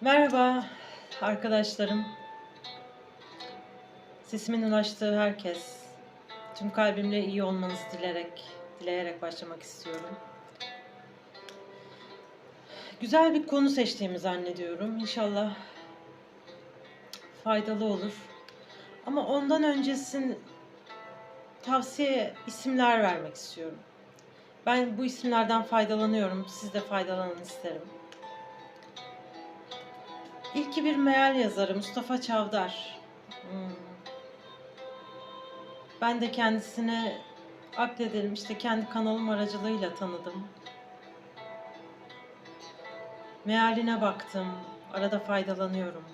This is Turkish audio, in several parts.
Merhaba arkadaşlarım. Sesimin ulaştığı herkes, tüm kalbimle iyi olmanızı dilerek, dileyerek başlamak istiyorum. Güzel bir konu seçtiğimi zannediyorum. İnşallah faydalı olur. Ama ondan öncesin tavsiye isimler vermek istiyorum. Ben bu isimlerden faydalanıyorum. Siz de faydalanın isterim. İlki bir meal yazarı Mustafa Çavdar. Hmm. Ben de kendisini akledelim işte kendi kanalım aracılığıyla tanıdım. Mealine baktım. Arada faydalanıyorum.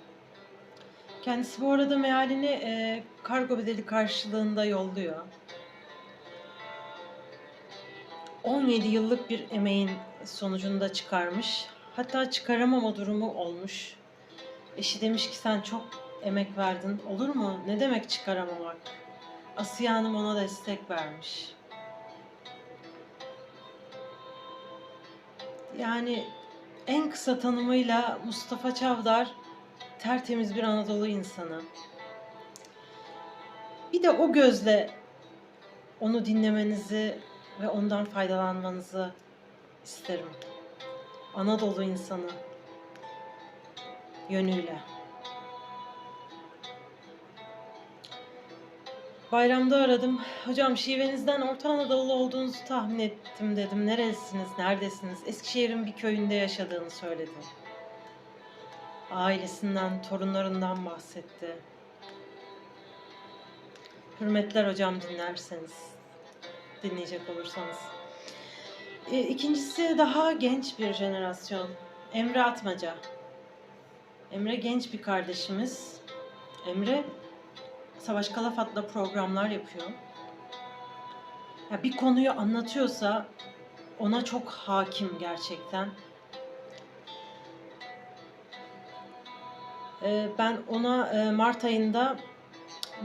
Kendisi bu arada mealini e, kargo bedeli karşılığında yolluyor. 17 yıllık bir emeğin sonucunda çıkarmış. Hatta çıkaramama durumu olmuş. Eşi demiş ki sen çok emek verdin. Olur mu? Ne demek çıkaramamak? Asiye Hanım ona destek vermiş. Yani en kısa tanımıyla Mustafa Çavdar tertemiz bir Anadolu insanı. Bir de o gözle onu dinlemenizi ve ondan faydalanmanızı isterim. Anadolu insanı yönüyle. Bayramda aradım. Hocam şivenizden Orta Anadolu olduğunuzu tahmin ettim dedim. Neresiniz, neredesiniz? Eskişehir'in bir köyünde yaşadığını söyledi. Ailesinden, torunlarından bahsetti. Hürmetler hocam dinlerseniz, dinleyecek olursanız. E, İkincisi daha genç bir jenerasyon. Emre Atmaca. Emre genç bir kardeşimiz. Emre Savaş Kalafat'la programlar yapıyor. Ya bir konuyu anlatıyorsa ona çok hakim gerçekten. Ee, Ben ona e, Mart ayında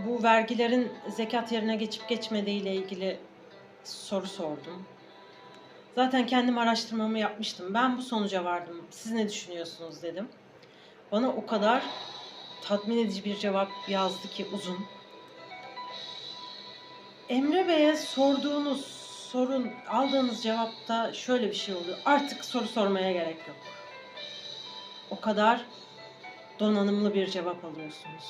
bu vergilerin zekat yerine geçip geçmediği ile ilgili soru sordum. Zaten kendim araştırmamı yapmıştım. Ben bu sonuca vardım. Siz ne düşünüyorsunuz dedim. Bana o kadar tatmin edici bir cevap yazdı ki uzun. Emre Bey'e sorduğunuz sorun, aldığınız cevapta şöyle bir şey oluyor. Artık soru sormaya gerek yok. O kadar donanımlı bir cevap alıyorsunuz.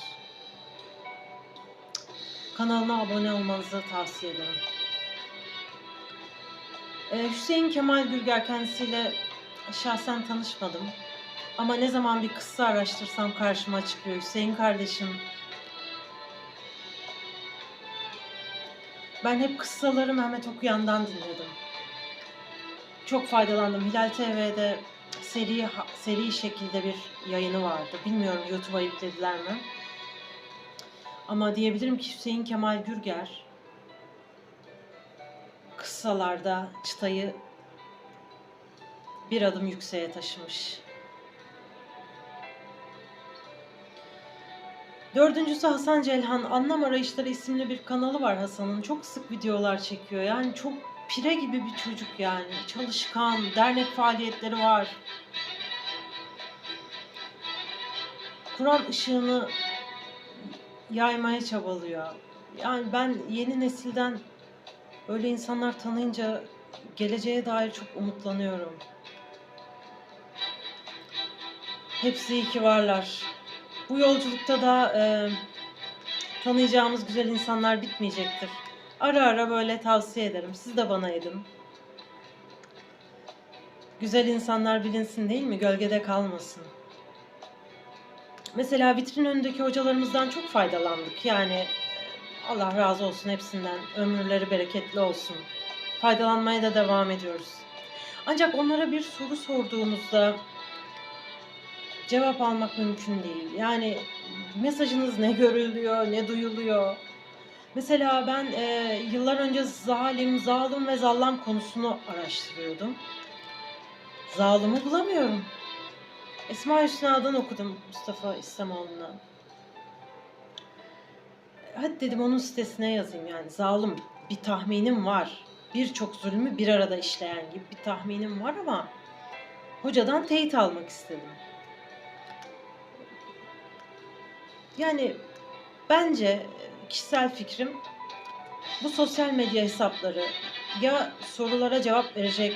Kanalına abone olmanızı tavsiye ederim. Ee, Hüseyin Kemal Gürger kendisiyle şahsen tanışmadım. Ama ne zaman bir kıssa araştırsam karşıma çıkıyor. Hüseyin kardeşim. Ben hep kıssaları Mehmet Okuyan'dan dinledim. Çok faydalandım. Hilal TV'de seri seri şekilde bir yayını vardı. Bilmiyorum YouTube'a yüklediler mi? Ama diyebilirim ki Hüseyin Kemal Gürger kıssalarda çıtayı bir adım yükseğe taşımış. Dördüncüsü Hasan Celhan. Anlam Arayışları isimli bir kanalı var Hasan'ın. Çok sık videolar çekiyor. Yani çok pire gibi bir çocuk yani. Çalışkan, dernek faaliyetleri var. Kur'an ışığını yaymaya çabalıyor. Yani ben yeni nesilden öyle insanlar tanıyınca geleceğe dair çok umutlanıyorum. Hepsi iyi ki varlar. Bu yolculukta da e, tanıyacağımız güzel insanlar bitmeyecektir. Ara ara böyle tavsiye ederim. Siz de bana edin. Güzel insanlar bilinsin değil mi? Gölgede kalmasın. Mesela vitrin önündeki hocalarımızdan çok faydalandık. Yani Allah razı olsun hepsinden. Ömürleri bereketli olsun. Faydalanmaya da devam ediyoruz. Ancak onlara bir soru sorduğunuzda cevap almak mümkün değil. Yani mesajınız ne görülüyor, ne duyuluyor. Mesela ben e, yıllar önce zalim, zalim ve zallam konusunu araştırıyordum. Zalımı bulamıyorum. Esma Hüsna'dan okudum Mustafa İslamoğlu'na. Hadi dedim onun sitesine yazayım yani zalim bir tahminim var. Birçok zulmü bir arada işleyen gibi bir tahminim var ama hocadan teyit almak istedim. Yani bence e, kişisel fikrim bu sosyal medya hesapları ya sorulara cevap verecek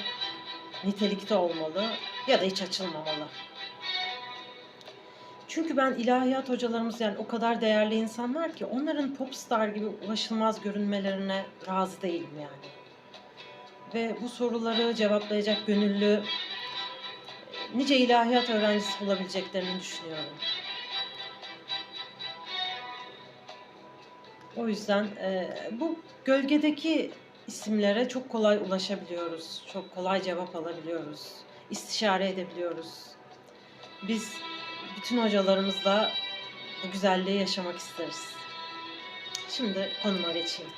nitelikte olmalı ya da hiç açılmamalı. Çünkü ben ilahiyat hocalarımız yani o kadar değerli insanlar ki onların popstar gibi ulaşılmaz görünmelerine razı değilim yani. Ve bu soruları cevaplayacak gönüllü e, nice ilahiyat öğrencisi bulabileceklerini düşünüyorum. O yüzden e, bu gölgedeki isimlere çok kolay ulaşabiliyoruz. Çok kolay cevap alabiliyoruz. istişare edebiliyoruz. Biz bütün hocalarımızla bu güzelliği yaşamak isteriz. Şimdi konuma geçeyim.